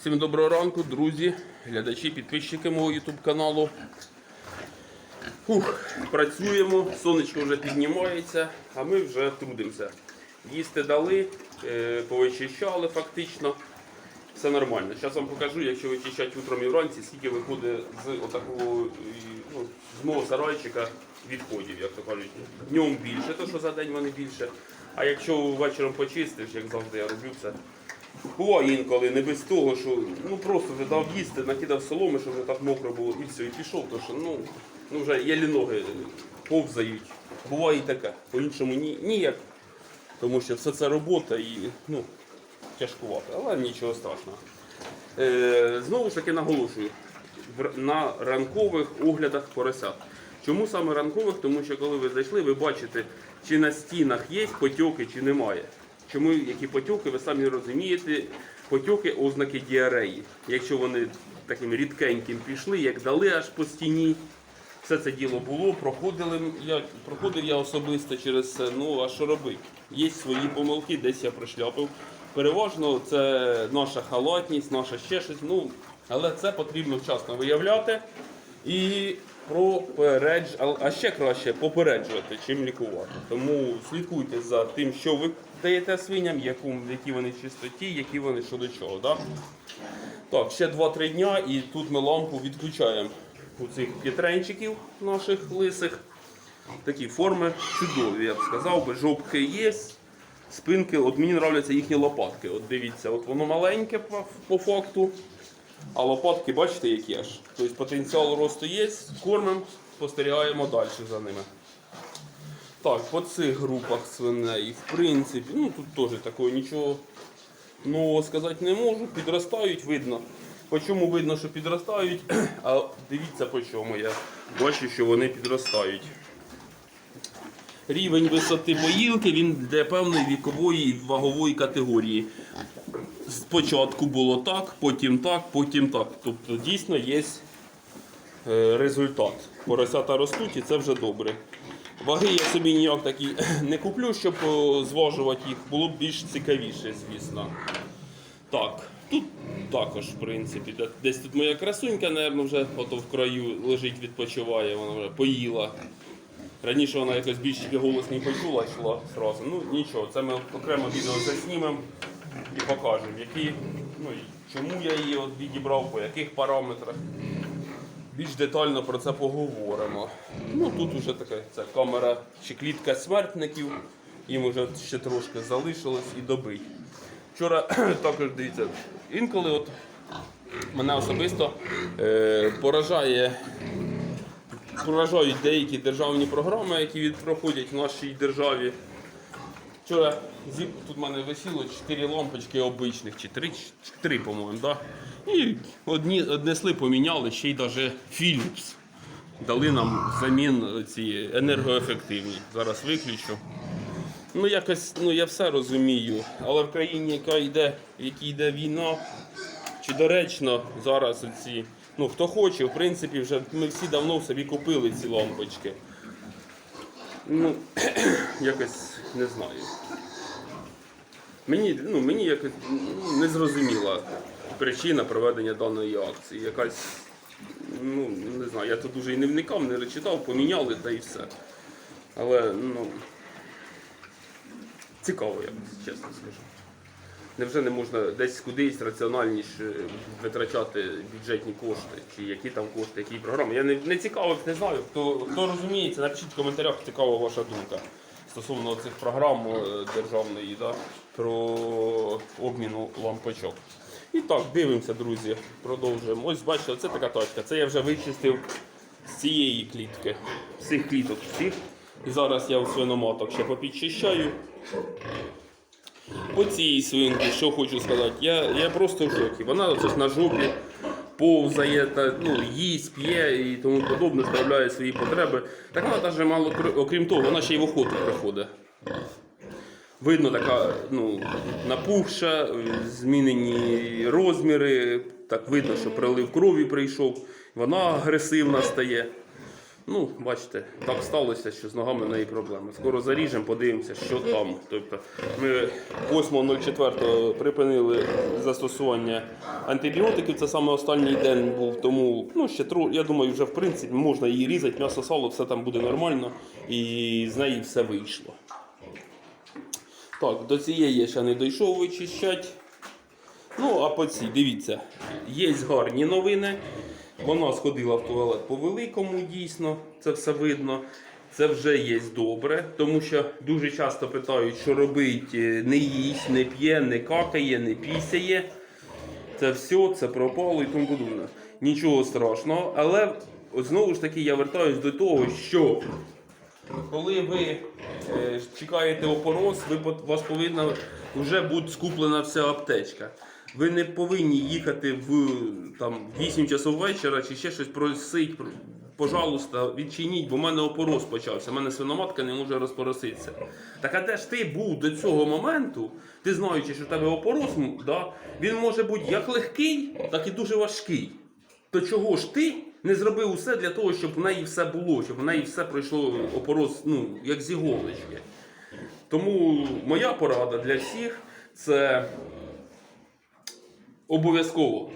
Всім доброго ранку, друзі, глядачі, підписчики мого YouTube каналу. Фух, працюємо, сонечко вже піднімається, а ми вже трудимося. Їсти дали, е, повичищали фактично. Все нормально. Зараз вам покажу, якщо вичищати утром і вранці, скільки виходить з отакого ну, з мого сарайчика відходів, як то кажуть. Днем більше, то що за день вони більше. А якщо вечором почистиш, як завжди я роблю це. Буває інколи не без того, що ну просто вже дав їсти, накидав соломи, щоб вже так мокро було, і все, і пішов, то що ну, ну вже єлі ноги повзають. Буває і таке. По-іншому ні, ніяк. Тому що все це робота і ну, тяжкувато, але нічого страшного. Е, знову ж таки наголошую на ранкових оглядах поросят. Чому саме ранкових? Тому що коли ви зайшли, ви бачите, чи на стінах є потьоки, чи немає. Чому які потьоки, ви самі розумієте, потьоки ознаки діареї. Якщо вони таким рідкеньким пішли, як дали аж по стіні, все це діло було, проходили, я, проходив я особисто через це, ну а що робити? Є свої помилки, десь я прошляпив. Переважно це наша халатність, наша ще щось. Ну, але це потрібно вчасно виявляти і пропередж... а- ще краще попереджувати, чим лікувати. Тому слідкуйте за тим, що ви даєте свиням, які вони чистоті, які вони що до чого. Да? Так, ще 2-3 дня і тут ми лампу відключаємо у цих п'ятренчиків наших лисих. Такі форми чудові, я б сказав, би. жопки є. Спинки, от мені нравляться їхні лопатки. От дивіться, от воно маленьке по факту, а лопатки, бачите, які аж. Тобто потенціал росту є, кормимо, спостерігаємо далі за ними. Так, по цих групах свиней, в принципі, ну тут теж такого нічого нового сказати не можу. Підростають, видно. По чому видно, що підростають, а дивіться по чому я бачу, що вони підростають. Рівень висоти поїлки він для певної вікової і вагової категорії. Спочатку було так, потім так, потім так. Тобто дійсно є е, результат. Поросята ростуть і це вже добре. Ваги я собі ніяк такі не куплю, щоб зважувати їх, було б більш цікавіше, звісно. Так, тут також, в принципі, десь тут моя красунька, мабуть, вже ото в краю лежить, відпочиває, вона вже поїла. Раніше вона якось більш тільки голос не почула, йшла одразу. Ну нічого, це ми окремо відео заснімемо і покажемо, які, ну, чому я її от відібрав, по яких параметрах. Більш детально про це поговоримо. Ну тут вже така ця камера чи клітка смертників, їм вже ще трошки залишилось і добить. Вчора також дивіться, інколи от мене особисто е, поражає поражають деякі державні програми, які проходять в нашій державі. Вчора тут в мене висіло 4 лампочки обичних, чи 3, 3 по-моєму, да? і одні однесли, поміняли, ще й навіть Philips. Дали нам взамін ці енергоефективні. Зараз виключу. Ну, якось, ну я все розумію. Але в країні, яка йде, в якій йде війна, чи доречно зараз ці. Ну, хто хоче, в принципі, вже ми всі давно собі купили ці лампочки. Ну, якось не знаю. Мені, ну, мені якось не зрозуміла причина проведення даної акції. Якась, ну, не знаю, я тут дуже і не вникав, не читав, поміняли та і все. Але, ну, цікаво, я чесно скажу. Невже не можна десь кудись раціональніше витрачати бюджетні кошти, чи які там кошти, які програми? Я не, не цікавився, не знаю. Хто, хто розуміється, напишіть в коментарях, цікава ваша думка стосовно цих програм е, державної да, про обміну лампочок. І так, дивимося, друзі, продовжуємо. Ось бачите, це така точка. Це я вже вичистив з цієї клітки, з цих кліток всіх. І зараз я у свиноматок ще попідчищаю. По цій свинці, що хочу сказати, я, я просто в шокі. Вона оце ж на жопі повзає, та, ну, їсть, п'є і тому подобне, справляє свої потреби. Так вона навіть мало, окрім того, вона ще й в охоту приходить. Видно, така ну, напухша, змінені розміри, так видно, що прилив крові прийшов, вона агресивна стає. Ну, бачите, так сталося, що з ногами в неї проблеми. Скоро заріжемо, подивимося, що там. Тобто ми 8.04 припинили застосування антибіотиків. Це саме останній день був, тому ну, ще тро, я думаю, вже в принципі можна її різати, м'ясо, сало, все там буде нормально і з неї все вийшло. Так, до цієї я ще не дійшов вичищати. Ну, а по цій, дивіться, є гарні новини. Вона сходила в туалет по великому, дійсно, це все видно. Це вже є добре, тому що дуже часто питають, що робить, е, не їсть, не п'є, не какає, не пісяє. Це все, це пропало і тому подобне. Нічого страшного, але знову ж таки я вертаюсь до того, що коли ви е, чекаєте опороз, ви, вас повинна вже бути скуплена вся аптечка. Ви не повинні їхати в там, 8 часов вечора чи ще щось просить. Пожалуйста, відчиніть, бо в мене опороз почався. У мене свиноматка не може розпороситися. Так а де ж ти був до цього моменту, ти знаючи, що в тебе опороз, да, він може бути як легкий, так і дуже важкий. То чого ж ти не зробив усе для того, щоб в неї все було, щоб в неї все пройшло опороз, ну, як з іголочки. Тому моя порада для всіх це обов'язково.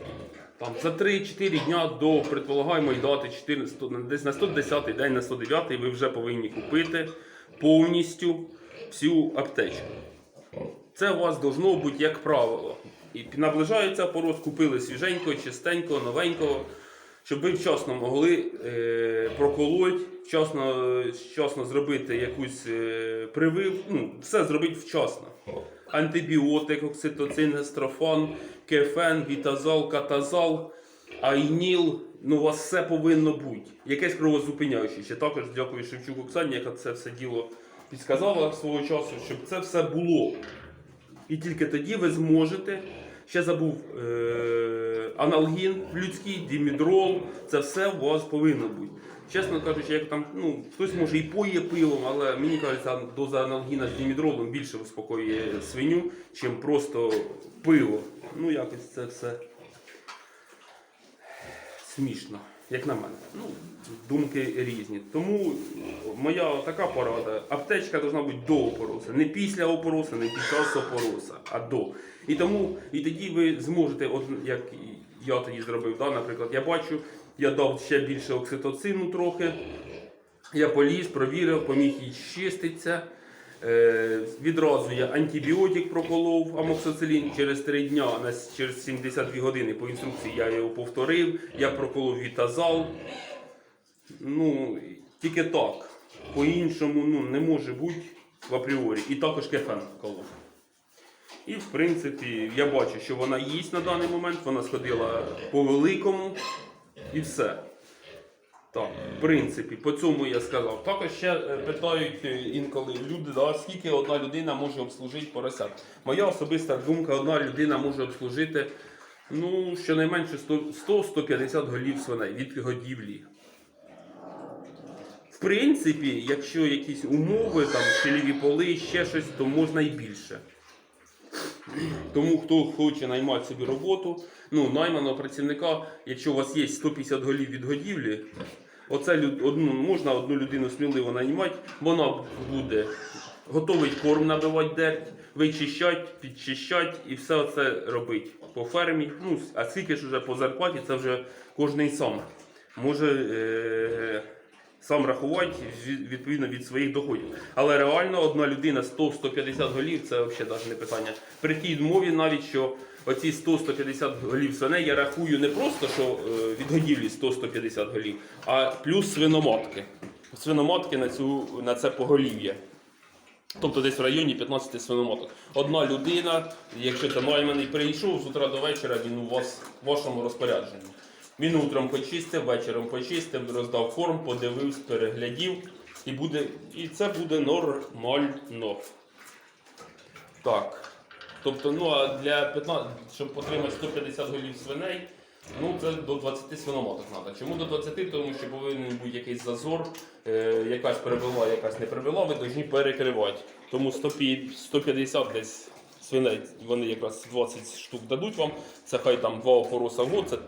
Там, за 3-4 дня до предполагаємої дати 14, на- десь на 110 день, на 109 ви вже повинні купити повністю всю аптечку. Це у вас должно бути як правило. І наближається порос, купили свіженького, чистенького, новенького, щоб ви вчасно могли е, проколоть, вчасно, вчасно зробити якусь е, привив, ну, все зробити вчасно. Антибіотик, окситоцин, гестрофан, кефен, вітазал, катазал, айніл. Ну, у вас все повинно бути. Якесь кровозупиняюче. Ще також дякую Шевчук Оксані, яка це все діло підсказала свого часу, щоб це все було. І тільки тоді ви зможете. Ще забув е- аналгін людський, дімідрол. Це все у вас повинно бути. Чесно кажучи, як там, ну, хтось може і поє пивом, але мені кажеться, доза аналгіна з дімідролом більше успокоює свиню, чим просто пиво. Ну, якось це все смішно, як на мене. Ну, думки різні. Тому моя така порада: аптечка повинна бути до опороса. Не після опороса, не під час опороса, а до. І тому і тоді ви зможете, от як я тоді зробив, да, наприклад, я бачу, я дав ще більше окситоцину трохи. Я поліз, провірив, поміг їй чиститися. Е, відразу я антибіотик проколов амоксицилін через 3 дня, через 72 години по інструкції я його повторив. Я проколов вітазал. Ну, тільки так. По-іншому ну, не може бути в апріорі. І також кефен колов. І в принципі я бачу, що вона їсть на даний момент, вона сходила по великому і все. Так, в принципі, по цьому я сказав. Також ще е, питають е, інколи люди, да, скільки одна людина може обслужити поросят. Моя особиста думка, одна людина може обслужити ну, щонайменше 100 100-150 голів свиней від годівлі. В принципі, якщо якісь умови, там щеліві поли, ще щось, то можна і більше. Тому хто хоче наймати собі роботу, ну, найманого працівника, якщо у вас є 150 голів від годівлі, оце люд- одну, можна одну людину сміливо наймати, вона буде готовий корм набивати дерть, вичищати, підчищати і все це робити по фермі. Ну, а скільки ж вже по зарплаті, це вже кожний сам може е- сам рахувати відповідно від своїх доходів. Але реально одна людина 100-150 голів це взагалі навіть не питання. При тій мові навіть що оці 100-150 голів свиней я рахую не просто що е, від годівлі 100-150 голів, а плюс свиноматки. Свиноматки на, цю, на це поголів'я. Тобто десь в районі 15 свиноматок. Одна людина, якщо це найманий, прийшов з утра до вечора, він у вас в вашому розпорядженні. Він утром почистив, вечором почистив, роздав форм, подивився, переглядів, і, буде, і це буде нормально. Так. Тобто, ну а для 15, щоб отримати 150 голів свиней, ну це до 20 свиноматок треба. Чому до 20? Тому що повинен бути якийсь зазор, е, якась перебила, якась не перебила, ви повинні перекривати. Тому 150 десь свиней, вони якраз 20 штук дадуть вам. Це хай там два опороса в год, це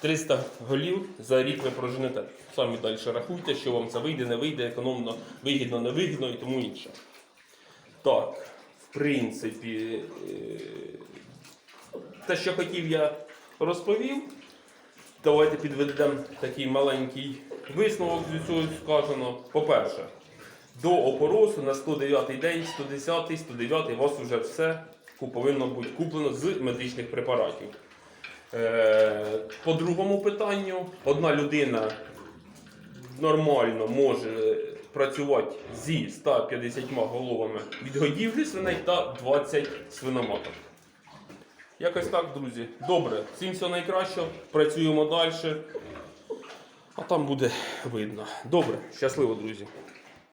300 голів за рік ви проженете. Самі далі рахуйте, що вам це вийде, не вийде, економно, вигідно, не вигідно і тому інше. Так, принципі, е, те, що хотів, я розповів. Давайте підведемо такий маленький висновок з усього сказано. По-перше, до опоросу на 109 день, 110, 109 у вас вже все повинно бути куплено з медичних препаратів. Е, По другому питанню, одна людина нормально може працювати зі 150 головами від годівлі свиней та 20 свиноматок. Якось так, друзі. Добре, всім все найкраще, Працюємо далі. А там буде видно. Добре, щасливо, друзі.